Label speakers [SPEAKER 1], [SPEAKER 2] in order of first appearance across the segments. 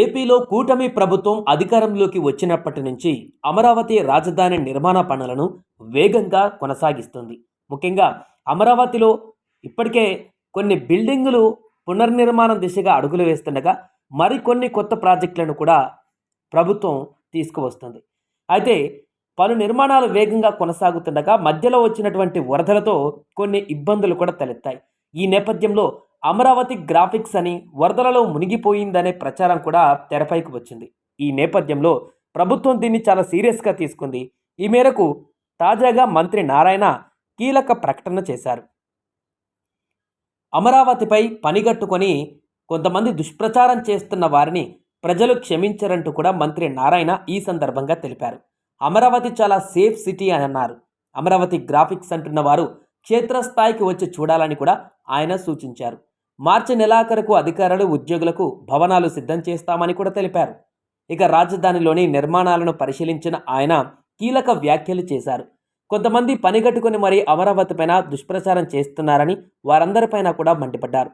[SPEAKER 1] ఏపీలో కూటమి ప్రభుత్వం అధికారంలోకి వచ్చినప్పటి నుంచి అమరావతి రాజధాని నిర్మాణ పనులను వేగంగా కొనసాగిస్తుంది. ముఖ్యంగా అమరావతిలో ఇప్పటికే కొన్ని బిల్డింగులు పునర్నిర్మాణం దిశగా అడుగులు వేస్తుండగా మరికొన్ని కొత్త ప్రాజెక్టులను కూడా ప్రభుత్వం తీసుకువస్తుంది. అయితే పలు నిర్మాణాలు వేగంగా కొనసాగుతుండగా మధ్యలో వచ్చినటువంటి వరదలతో కొన్ని ఇబ్బందులు కూడా తలెత్తాయి. ఈ నేపథ్యంలో అమరావతి గ్రాఫిక్స్ అని వరదలలో మునిగిపోయిందనే ప్రచారం కూడా తెరపైకి వచ్చింది. ఈ నేపథ్యంలో ప్రభుత్వం దీన్ని చాలా సీరియస్గా తీసుకుంది. ఈ మేరకు తాజాగా మంత్రి నారాయణ కీలక ప్రకటన చేశారు. అమరావతిపై పనిగట్టుకొని కొంతమంది దుష్ప్రచారం చేస్తున్న వారిని ప్రజలు క్షమించరంటూ కూడా మంత్రి నారాయణ ఈ సందర్భంగా తెలిపారు. అమరావతి చాలా సేఫ్ సిటీ అని అన్నారు. అమరావతి గ్రాఫిక్స్ అంటున్న వారు క్షేత్రస్థాయికి వచ్చి చూడాలని కూడా ఆయన సూచించారు. మార్చి నెలాఖరుకు అధికారులు ఉద్యోగులకు భవనాలు సిద్ధం చేస్తామని కూడా తెలిపారు. ఇక రాజధానిలోని నిర్మాణాలను పరిశీలించిన ఆయన కీలక వ్యాఖ్యలు చేశారు. కొంతమంది పనిగట్టుకుని మరీ అమరావతిపైన దుష్ప్రచారం చేస్తున్నారని వారందరిపైన కూడా మండిపడ్డారు.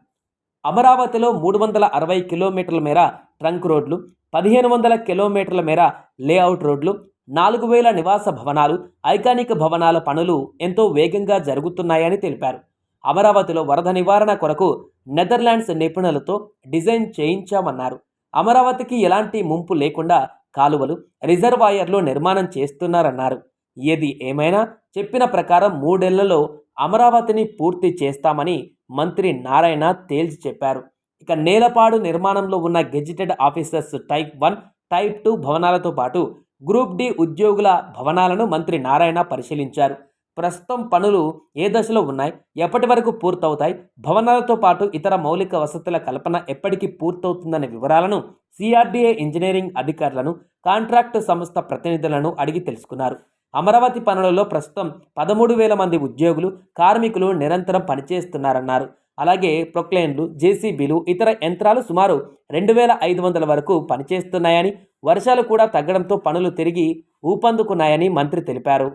[SPEAKER 1] అమరావతిలో మూడు వందల అరవై కిలోమీటర్ల మేర ట్రంక్ రోడ్లు పదిహేను వందల కిలోమీటర్ల మేర లేఅవుట్ రోడ్లు నాలుగు వేల నివాస భవనాలు ఐకానిక్ భవనాల పనులు ఎంతో వేగంగా జరుగుతున్నాయని తెలిపారు. అమరావతిలో వరద నివారణ కొరకు నెదర్లాండ్స్ నిపుణులతో డిజైన్ చేయించామన్నారు. అమరావతికి ఎలాంటి ముంపు లేకుండా కాలువలు రిజర్వాయర్లు నిర్మాణం చేస్తున్నారన్నారు. ఏది ఏమైనా చెప్పిన ప్రకారం మూడేళ్ళలో అమరావతిని పూర్తి చేస్తామని మంత్రి నారాయణ తేల్చి చెప్పారు. ఇక నేలపాడు నిర్మాణంలో ఉన్న gazetted officers type one type two భవనాలతో పాటు గ్రూప్ డి ఉద్యోగుల భవనాలను మంత్రి నారాయణ పరిశీలించారు. ప్రస్తుతం పనులు ఏ దశలో ఉన్నాయి? ఎప్పటి వరకు పూర్తవుతాయి? భవనాలతో పాటు ఇతర మౌలిక వసతుల కల్పన ఎప్పటికి పూర్తవుతుందనే వివరాలను సిఆర్డీఏ ఇంజనీరింగ్ అధికారులను కాంట్రాక్టు సంస్థ ప్రతినిధులను అడిగి తెలుసుకున్నారు. అమరావతి పనులలో ప్రస్తుతం పదమూడు వేల మంది ఉద్యోగులు కార్మికులు నిరంతరం పనిచేస్తున్నారన్నారు. అలాగే ప్రొక్లైన్లు జేసీబీలు ఇతర యంత్రాలు సుమారు రెండు వేల ఐదు వందల వరకు పనిచేస్తున్నాయని వర్షాలు కూడా తగ్గడంతో పనులు తిరిగి ఊపందుకున్నాయని మంత్రి తెలిపారు.